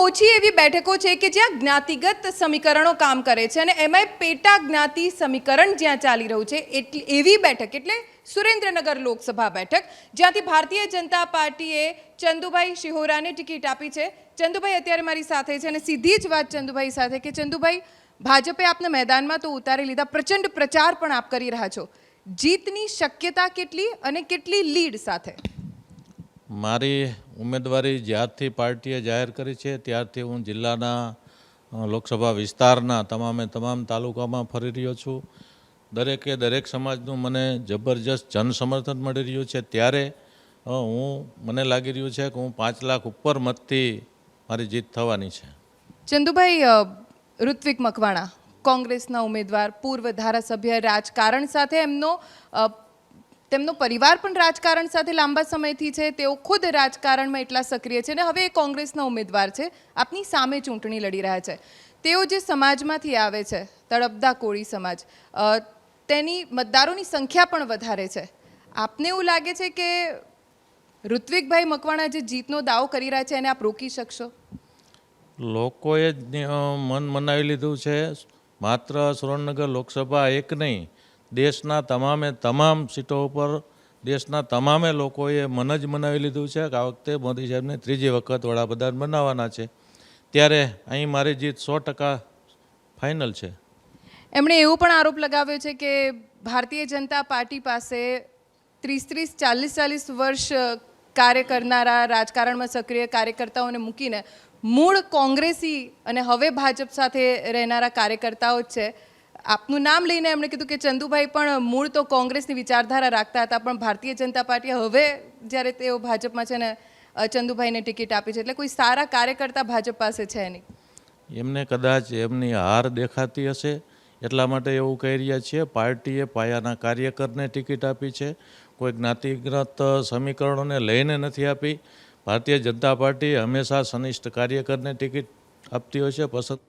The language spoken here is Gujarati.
ઓછી એવી બેઠકો છે કે જ્યાં જ્ઞાતિગત સમીકરણો કામ કરે છે અને એમાંય પેટા જ્ઞાતિ સમીકરણ જ્યાં ચાલી રહ્યું છે, એટલી એવી બેઠક, એટલે સુરેન્દ્રનગર લોકસભા બેઠક, જ્યાંથી ભારતીય જનતા પાર્ટીએ ચંદુભાઈ શિહોરાને ટિકિટ આપી છે. ચંદુભાઈ અત્યારે મારી સાથે છે અને સીધી જ વાત ચંદુભાઈ સાથે કે ચંદુભાઈ, ભાજપે આપને મેદાનમાં તો ઉતારી લીધા, પ્રચંડ પ્રચાર પણ આપ કરી રહ્યા છો. જીતની શક્યતા કેટલી અને કેટલી લીડ સાથે? મારી ઉમેદવારી જ્યારથી પાર્ટીએ જાહેર કરી છે, ત્યારથી હું જિલ્લાના લોકસભા વિસ્તારના તમામે તમામ તાલુકામાં ફરી રહ્યો છું. દરેકે દરેક સમાજનું મને જબરજસ્ત જનસમર્થન મળી રહ્યું છે. ત્યારે હું, મને લાગી રહ્યું છે કે હું પાંચ લાખ ઉપર મતથી મારી જીત થવાની છે. ચંદુભાઈ ઋત્વિક મકવાણા, કોંગ્રેસના ઉમેદવાર, પૂર્વ ધારાસભ્ય, રાજકારણ સાથે એમનો તેમનો પરિવાર પણ રાજકારણ સાથે લાંબા સમયથી છે. તેઓ ખુદ રાજકારણમાં એટલા સક્રિય છે અને હવે એ કોંગ્રેસના ઉમેદવાર છે. આપની સામે ચૂંટણી લડી રહ્યા છે. તેઓ જે સમાજમાંથી આવે છે તળપદા કોળી સમાજ તેની મતદારોની સંખ્યા પણ વધારે છે. આપને એવું લાગે છે કે ઋત્વિકભાઈ મકવાણા જે જીતનો દાવો કરી રહ્યા છે એને આપ રોકી શકશો? લોકોએ મન મનાવી લીધું છે. માત્ર સુરેન્દ્રનગર લોકસભા એક નહીં દેશના તમામે તમામ સીટો ઉપર દેશના તમામે લોકોએ મન જ મનાવી લીધું છે કે આ વખતે મોદી સાહેબને ત્રીજી વખત વડાપ્રધાન બનાવવાના છે. ત્યારે અહીં મારી જીત સો ટકા ફાઇનલ છે. એમણે એવો પણ આરોપ લગાવ્યો છે કે ભારતીય જનતા પાર્ટી પાસે ત્રીસ ત્રીસ ચાલીસ ચાલીસ વર્ષ કાર્ય કરનારા રાજકારણમાં સક્રિય કાર્યકર્તાઓને મૂકીને મૂળ કોંગ્રેસી અને હવે ભાજપ સાથે રહેનારા કાર્યકર્તાઓ જ છે. આપનું નામ લઈને એમણે કીધું કે ચંદુભાઈ પણ મૂળ તો કોંગ્રેસની વિચારધારા રાખતા હતા, પણ ભારતીય જનતા પાર્ટીએ હવે જ્યારે તેઓ ભાજપમાં છે ને ચંદુભાઈને ટિકિટ આપી છે, એટલે કોઈ સારા કાર્યકર્તા ભાજપ પાસે છે નહીં. એમને કદાચ એમની હાર દેખાતી હશે, એટલા માટે એવું કહી રહ્યા છીએ, પાર્ટીએ પાયાના કાર્યકરને ટિકિટ આપી છે, કોઈ જ્ઞાતિગત સમીકરણોને લઈને નથી આપી, ભારતીય જનતા પાર્ટી હંમેશા સનિષ્ઠ કાર્યકરને ટિકિટ આપતી હોય છે, પસંદ